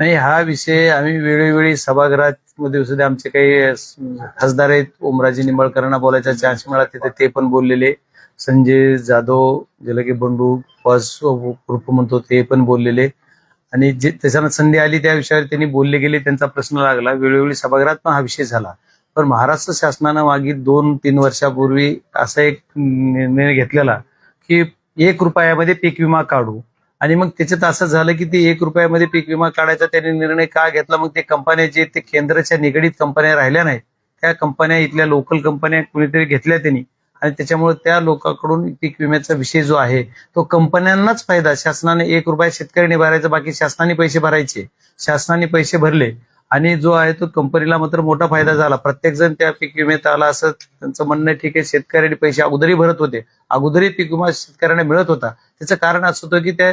नाही हा विषय आम्ही वेळोवेळी सभागृहात मध्ये सुद्धा आमचे काही खासदार आहेत ओमराजे निंबाळकरांना बोलायचा चान्स मिळाला तिथे ते पण बोललेले. संजय जाधव जलगे बंडू पॉस ग्रुप म्हणतो ते पण बोललेले. आणि जे त्याच्यानं संधी आली त्या विषयावर त्यांनी बोलले गेले त्यांचा प्रश्न लागला. वेळोवेळी सभागृहात पण हा विषय झाला. पण महाराष्ट्र शासनानं मागील दोन तीन वर्षापूर्वी असा एक निर्णय घेतलेला की एक रुपयामध्ये पीक विमा काढू. आणि मग त्याच्यात असं झालं की ते एक रुपयामध्ये पीक विमा काढायचा त्यांनी निर्णय का घेतला? मग ते कंपन्या जे ते केंद्राच्या निगडीत कंपन्या राहिल्या नाहीत. त्या कंपन्या इथल्या लोकल कंपन्या कुणीतरी घेतल्या त्यांनी. आणि त्याच्यामुळे त्या लोकांकडून पीक विम्याचा विषय जो आहे तो कंपन्यांनाच फायदा. शासनाने एक रुपया शेतकऱ्यांनी भरायचा बाकी शासनाने पैसे भरायचे. शासनाने पैसे भरले. आणि जो आहे तो कंपनीला मात्र मोठा फायदा झाला. प्रत्येक जण त्या पीक विम्यात आला असं त्यांचं म्हणणं ठीक आहे शेतकऱ्यांनी पैसे अगोदरही भरत होते. अगोदरही पीक विमा शेतकऱ्यांना मिळत होता. त्याचं कारण असं होतं की त्या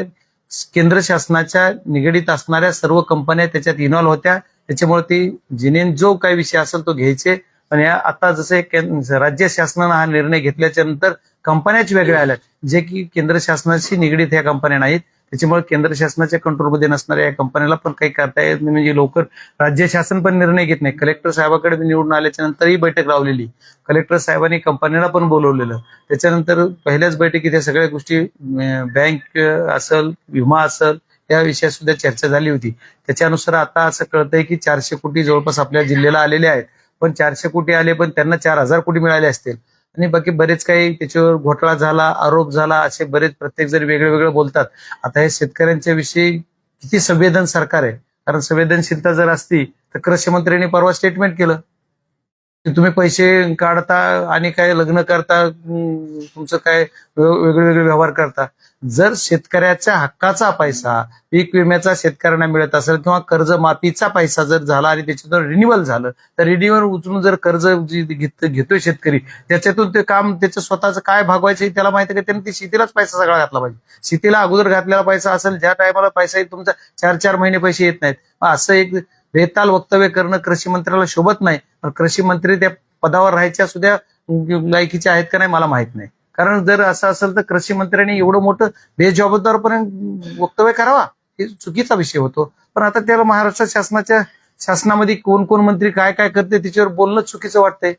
केंद्र शासनाच्या निगडीत असणाऱ्या सर्व कंपन्या त्याच्यात इन्व्हॉल्व्ह होत्या. त्याच्यामुळे ती जिने जो काही विषय असेल तो घ्यायचे. पण या आता जसे राज्य शासनानं हा निर्णय घेतल्याच्या नंतर कंपन्याच वेगळ्या आल्यात. जे की केंद्र शासनाशी निगडीत ह्या कंपन्या नाहीत. त्याच्यामुळे केंद्र शासनाच्या कंट्रोलमध्ये नसणाऱ्या या कंपन्याला पण काही करता येत नाही. म्हणजे लवकर राज्य शासन पण निर्णय घेत नाही. कलेक्टर साहेबाकडे निवडून आल्याच्या नंतरही बैठक लावलेली. कलेक्टर साहेबांनी कंपनीला पण बोलवलेलं. त्याच्यानंतर पहिल्याच बैठकीत या सगळ्या गोष्टी बँक असल विमा असल या विषयात सुद्धा चर्चा झाली होती. त्याच्यानुसार आता असं कळतंय की चारशे कोटी जवळपास आपल्या जिल्ह्याला आलेले आहेत. पण चारशे कोटी आले पण त्यांना चार हजार कोटी मिळाले असतील. आणि बाकी बरेच काही त्याच्यावर घोटाळा झाला आरोप झाला असे बरेच प्रत्येक जण वेगळे वेगळे बोलतात. आता हे शेतकऱ्यांच्या विषयी किती संवेदन सरकार आहे. कारण संवेदनशीलता जर असती तर कृषी मंत्र्यांनी परवा स्टेटमेंट केलं. तुम्ही पैसे काढता आणि काय लग्न करता तुमचं काय वेगळे वेगळे व्यवहार करता. जर शेतकऱ्याच्या हक्काचा पैसा पीक विम्याचा शेतकऱ्यांना मिळत असेल किंवा कर्जमाफीचा पैसा जर झाला आणि त्याच्यातून रिन्युअल झालं तर रिन्युअल उचलून जर कर्ज घेत- घेतोय शेतकरी त्याच्यातून ते काम त्याचं स्वतःचं काय भागवायचं हे त्याला माहिती आहे का? त्याने ते शेतीलाच पैसा सगळा घातला पाहिजे. शेतीला अगोदर घातलेला पैसा असेल ज्या टायमाला पैसा येईल तुमचा चार चार महिने पैसे येत नाहीत. असं एक बेताल वक्तव्य करणं कृषी मंत्र्याला शोभत नाही. पण कृषी मंत्री त्या पदावर राहायच्या सुद्धा लायकीच्या आहेत का नाही मला माहीत नाही. कारण जर असं असेल तर कृषी मंत्र्यांनी एवढं मोठं बेजबाबदारपणे वक्तव्य करावा हे चुकीचा विषय होतो. पण आता त्याला महाराष्ट्र शासनाच्या शासनामध्ये कोण कोण मंत्री काय काय करते त्याच्यावर बोलणं चुकीचं वाटतंय.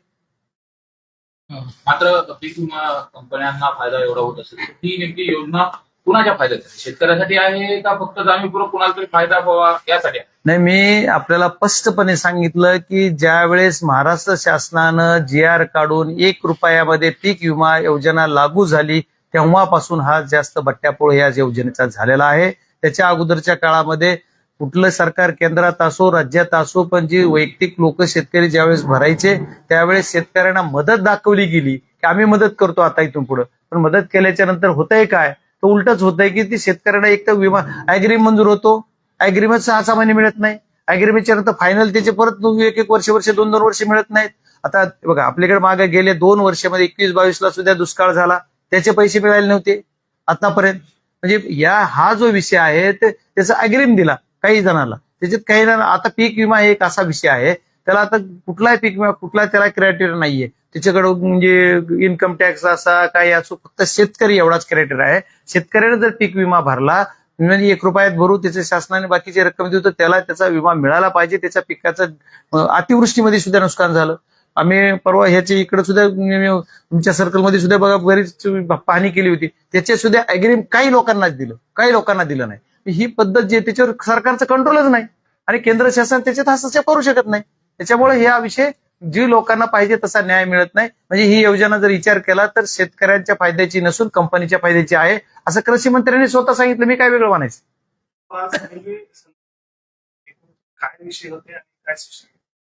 मात्र पीक विमा कंपन्यांना फायदा एवढा होत असेल. ती नेमकी योजना कुणाच्या फायद्यासाठी शेतकऱ्यासाठी आहे का फक्त जाणीवपूर्वक कुणाला तरी फायदा व्हावा यासाठी आहे? नाही मी आपल्याला स्पष्टपणे सांगितलं की ज्या वेळेस महाराष्ट्र शासनानं जी आर काढून एक रुपयामध्ये पीक विमा योजना लागू झाली तेव्हापासून हा जास्त बट्ट्यापोळ या योजनेचा झालेला आहे. त्याच्या अगोदरच्या काळामध्ये कुठलं सरकार केंद्रात असो राज्यात असो पण जी वैयक्तिक लोक शेतकरी ज्यावेळेस भरायचे त्यावेळेस शेतकऱ्यांना मदत दाखवली गेली की आम्ही मदत करतो आता इथून पुढे. पण मदत केल्याच्यानंतर होतंय काय? तर उलटच होतंय की ती शेतकऱ्यांना एक तर विमा अग्रीम मंजूर होतो. अग्रीमेंट सहा सहा महिने मिळत नाही. अग्रीमेंटच्या नंतर फायनल त्याचे परत एक एक वर्ष वर्ष दोन दोन वर्ष मिळत नाहीत. आता बघा आपल्याकडे मागे गेले दोन वर्षामध्ये एकवीस बावीसला सुद्धा दुष्काळ झाला. त्याचे पैसे मिळाले नव्हते आतापर्यंत. म्हणजे या हा जो विषय आहे ते त्याचा अग्रिम दिला. काही जणांना त्याच्यात काही जण आता पीक विमा एक असा विषय आहे. त्याला आता कुठलाही पीक कुठला त्याला क्रायटेरिया नाहीये. त्याच्याकडे म्हणजे इन्कम टॅक्स असा काही असो फक्त शेतकरी एवढाच क्रायटेरिया आहे. शेतकऱ्याने जर पीक विमा भरला म्हणजे एक रुपयात भरू त्याचे शासनाने बाकीची रक्कम देऊ तर त्याला त्याचा विमा मिळाला पाहिजे. त्याच्या पिकाचं अतिवृष्टीमध्ये सुद्धा नुकसान झालं. आम्ही परवा ह्याची इकडे सुद्धा म्हणजे तुमच्या सर्कलमध्ये सुद्धा बघा बरीच पाहणी केली होती. त्याचे सुद्धा अग्रिम काही लोकांनाच दिलं. काही लोकांना दिलं नाही. ही पद्धत जी आहे त्याच्यावर सरकारचं कंट्रोलच नाही. आणि केंद्र शासन त्याच्यात हस्तक्षेप करू शकत नाही. त्याच्यामुळे हा विषय जी लोकांना पाहिजे तसा न्याय मिळत नाही. म्हणजे ही योजना जर विचार केला तर शेतकऱ्यांच्या फायद्याची नसून कंपनीच्या फायद्याची आहे. असं कृषी मंत्र्यांनी स्वतः सांगितलं. मी काय वेगळं म्हणायचं?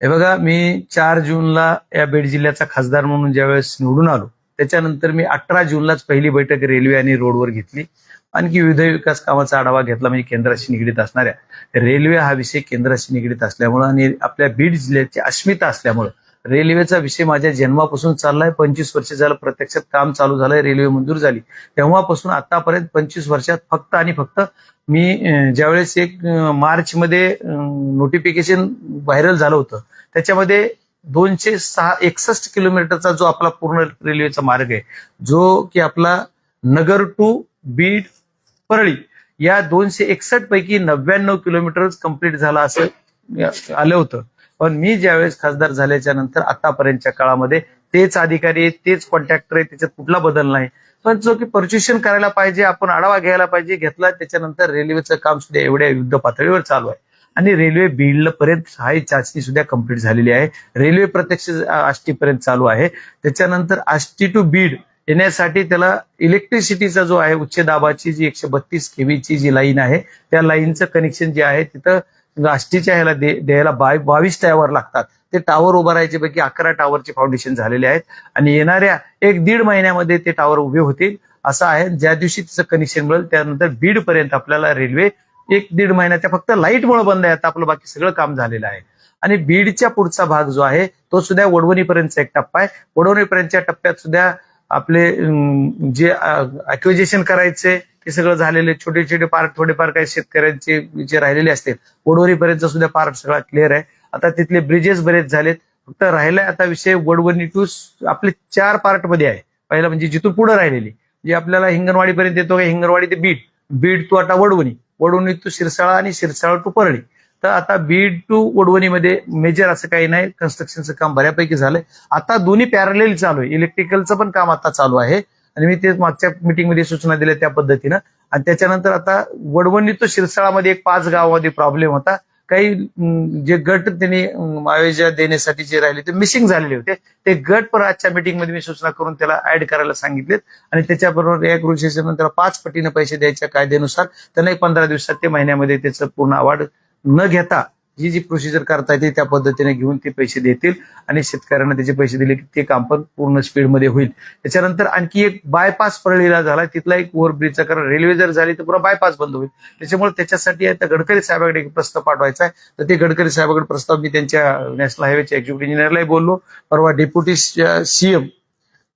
हे बघा मी चार जूनला या बीड जिल्ह्याचा खासदार म्हणून ज्यावेळेस निवडून आलो त्याच्यानंतर मी अठरा जूनलाच पहिली बैठक रेल्वे आणि रोडवर घेतली. आणखी विविध विकास कामाचा आढावा घेतला म्हणजे केंद्राशी निगडीत असणाऱ्या. रेल्वे हा विषय केंद्राशी निगडीत असल्यामुळं आणि आपल्या बीड जिल्ह्याची अस्मिता असल्यामुळं. रेल्वेचा विषय माझ्या जन्मापासून चाललाय पंचवीस वर्ष झालं प्रत्यक्षात काम चालू झालंय रेल्वे मंजूर झाली. तेव्हापासून आतापर्यंत पंचवीस वर्षात फक्त आणि फक्त मी ज्यावेळेस एक मार्चमध्ये नोटिफिकेशन व्हायरल झालं होतं त्याच्यामध्ये दोनशे सहा एकसष्ट किलोमीटरचा जो आपला पूर्ण रेल्वेचा मार्ग आहे जो की आपला नगर टू बीड परळी या दोनशे एकसष्ट पैकी नव्याण्णव किलोमीटरच कंप्लीट झाला असं आलं होतं. पण मी ज्यावेळेस खासदार झाल्याच्यानंतर आतापर्यंतच्या काळामध्ये तेच अधिकारी आहेत तेच कॉन्ट्रॅक्टर आहेत त्याच्यात कुठला बदल नाही. पण जो की पर्च्युशन करायला पाहिजे आपण आढावा घ्यायला पाहिजे घेतला त्याच्यानंतर रेल्वेचं काम सुद्धा एवढ्या युद्ध पातळीवर चालू आहे. आणि रेल्वे बीड पर्यंत हा चाचणी सुद्धा कंप्लीट झालेली आहे. रेल्वे प्रत्यक्ष आष्टीपर्यंत चालू आहे. त्याच्यानंतर आष्टी टू बीड येण्यासाठी त्याला इलेक्ट्रिसिटीचा जो आहे उच्च दाबाची जी एकशे बत्तीस केवीची जी लाईन आहे त्या लाईनचं कनेक्शन जे आहे तिथं आष्टीच्या ह्याला दे- द्यायला बाय- बावीस टावर लागतात. ते टावर उभारायच्यापैकी पैकी अकरा टावरचे फाउंडेशन झालेले आहेत. आणि येणाऱ्या एक दीड महिन्यामध्ये ते टावर उभे होतील. असं आहे. ज्या दिवशी तिचं कनेक्शन मिळेल त्यानंतर बीड पर्यंत आपल्याला रेल्वे एक दीड महिन्याच्या फक्त लाईटमुळे बंद आहे. आता आपलं बाकी सगळं काम झालेलं आहे. आणि बीडच्या पुढचा भाग जो आहे तो सुद्धा वडवणीपर्यंतचा एक टप्पा आहे. वडवणीपर्यंतच्या टप्प्यात सुद्धा आपले जे अक्विजेशन करायचे ते सगळं झालेले छोटे छोटे पार्ट थोडेफार काही शेतकऱ्यांचे जे राहिलेले असतील वडवणीपर्यंत सुद्धा पार्ट सगळा क्लिअर आहे. आता तिथले ब्रिजेस बरेच झालेत. फक्त राहिलाय आता विषय वडवणी टू आपले चार पार्टमध्ये आहे. पहिला म्हणजे जिथून पुढे राहिलेली जे आपल्याला हिंगणवाडीपर्यंत येतो का? हिंगणवाडी ते बीड. बीड टू आता वडवणी. वडवणी टू शिरसाळा आणि शिरसाळा टू परळी. तर आता बीड टू वडवणीमध्ये मेजर असं काही नाही. कन्स्ट्रक्शनचं काम बऱ्यापैकी झालंय. आता दोन्ही पॅरलेल चालू आहे. इलेक्ट्रिकलचं पण काम आता चालू आहे. आणि मी ते मागच्या मीटिंगमध्ये सूचना दिल्या त्या पद्धतीनं. आणि त्याच्यानंतर आता वडवणी तो शिरसाळामध्ये एक पाच गावामध्ये प्रॉब्लेम होता. काही जे गट त्यांनी आयोजन देण्यासाठी जे राहिले ते मिसिंग झालेले होते. ते गट पण आजच्या मीटिंगमध्ये मी सूचना करून त्याला ऍड करायला सांगितलेत. आणि त्याच्याबरोबर या गृह नंतर पाच पटीनं पैसे द्यायच्या कायद्यानुसार त्यांना एक पंधरा दिवसात ते महिन्यामध्ये त्याचं पूर्ण अवॉर्ड न घेता जी जी प्रोसिजर करता येते त्या पद्धतीने घेऊन ते पैसे देतील आणि शेतकऱ्यांना त्याचे पैसे दिले की ते काम पण पूर्ण स्पीडमध्ये होईल. त्याच्यानंतर आणखी एक बायपास परळीला झाला तिथला एक ओव्हरब्रिजचा कारण रेल्वे जर झाली तर पुरा बायपास बंद होईल. त्याच्यामुळे त्याच्यासाठी आता गडकरी साहेबाकडे एक प्रस्ताव पाठवायचा आहे. तर ते गडकरी साहेबाकडे प्रस्ताव मी त्यांच्या नॅशनल हायवेच्या एक्झिक्युटिव्ह इंजिनियरलाही बोललो. परवा डेप्युटी सीएम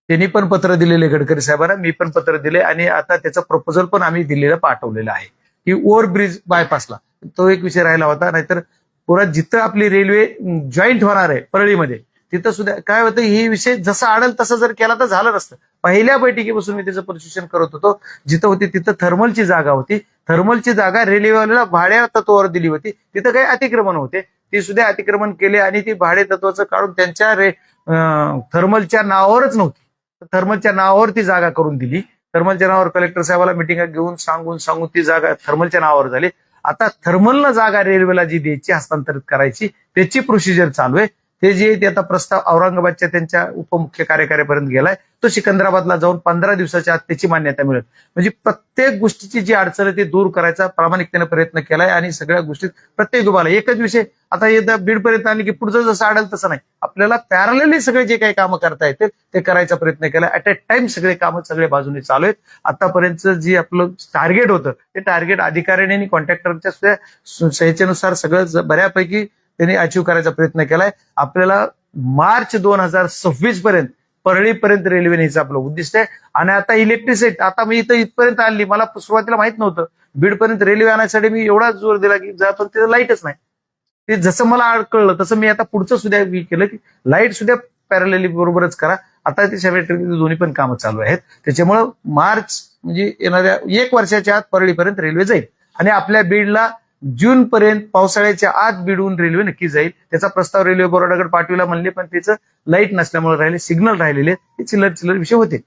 त्यांनी पण पत्र दिलेले गडकरी साहेबांना मी पण पत्र दिले आणि आता त्याचं प्रपोजल पण आम्ही दिल्लीला पाठवलेलं आहे. की ओव्हरब्रिज बायपासला तो एक विषय राहिला होता नाहीतर पुरा जिथं आपली रेल्वे जॉईंट होणार आहे परळीमध्ये तिथं सुद्धा काय होतं ही विषय जसा आडल तसं जर केला तर झालं नसतं. पहिल्या बैठकीपासून मी त्याचं प्रशिक्षण करत होतो जिथं होती तिथं थर्मलची जागा होती. थर्मलची जागा रेल्वेवाल्याला भाड्या तत्वावर दिली होती. तिथं काही अतिक्रमण होते. ती सुद्धा अतिक्रमण केले आणि ती भाडे तत्वाचं काढून त्यांच्या रे थर्मलच्या नावावरच नव्हती. थर्मलच्या नावावर ती जागा करून दिली. थर्मलच्या नावावर कलेक्टर साहेबाला मिटिंग घेऊन सांगून सांगून ती जागा थर्मलच्या नावावर झाली. आता थर्मलनं जागा रेल्वेला जी द्यायची हस्तांतरित करायची त्याची प्रोसिजर चालू आहे. ते जे आहे ते आता प्रस्ताव औरंगाबादच्या त्यांच्या उपमुख्य कार्यकार्यापर्यंत गेलाय. तो सिकंदराबादला जाऊन पंधरा दिवसाच्या आत त्याची मान्यता मिळेल. म्हणजे प्रत्येक गोष्टीची जी अडचण आहे ती दूर करायचा प्रामाणिकतेने प्रयत्न केलाय आणि सगळ्या गोष्टीत प्रत्येक दुबाला एकच विषय. आता येत्या बीडपर्यंत आणि की पुढचं जसं आढळ तसं नाही. आपल्याला पॅरलली सगळे जे काही कामं करता येतील ते करायचा प्रयत्न केला ऍट अ टाइम सगळे कामं सगळे बाजूने चालू आहेत. आतापर्यंत जे आपलं टार्गेट होतं ते टार्गेट अधिकाऱ्यांनी आणि कॉन्ट्रॅक्टरच्या सुद्धा सगळं बऱ्यापैकी त्यांनी अचीव्ह करायचा प्रयत्न केलाय. आपल्याला मार्च दोन हजार सव्वीस पर्यंत परळीपर्यंत रेल्वे न्यायचं आपलं उद्दिष्ट आहे. आणि आता इलेक्ट्रिसिटी आता मी इथं इथपर्यंत आणली. मला सुरुवातीला माहीत नव्हतं. बीडपर्यंत रेल्वे आणण्यासाठी मी एवढा जोर दिला की जातो तिथं लाईटच नाही. ते जसं मला अडकळलं तसं मी आता पुढचं सुद्धा मी केलं की लाइट सुद्धा पॅरलेली बरोबरच करा. आता ते सेव्हन दोन्ही पण कामं चालू आहेत. त्याच्यामुळं मार्च म्हणजे येणाऱ्या एक वर्षाच्या आत परळीपर्यंत रेल्वे जाईल. आणि आपल्या बीडला जून पर्यंत पावसाळ्याच्या आत बीडहून रेल्वे नक्की जाईल. त्याचा प्रस्ताव रेल्वे बोर्डाकडे पाठविला म्हणले पण त्याचं लाइट नसल्यामुळे राहिले सिग्नल राहिलेले हे चिल्लर चिल्लर विषय होते.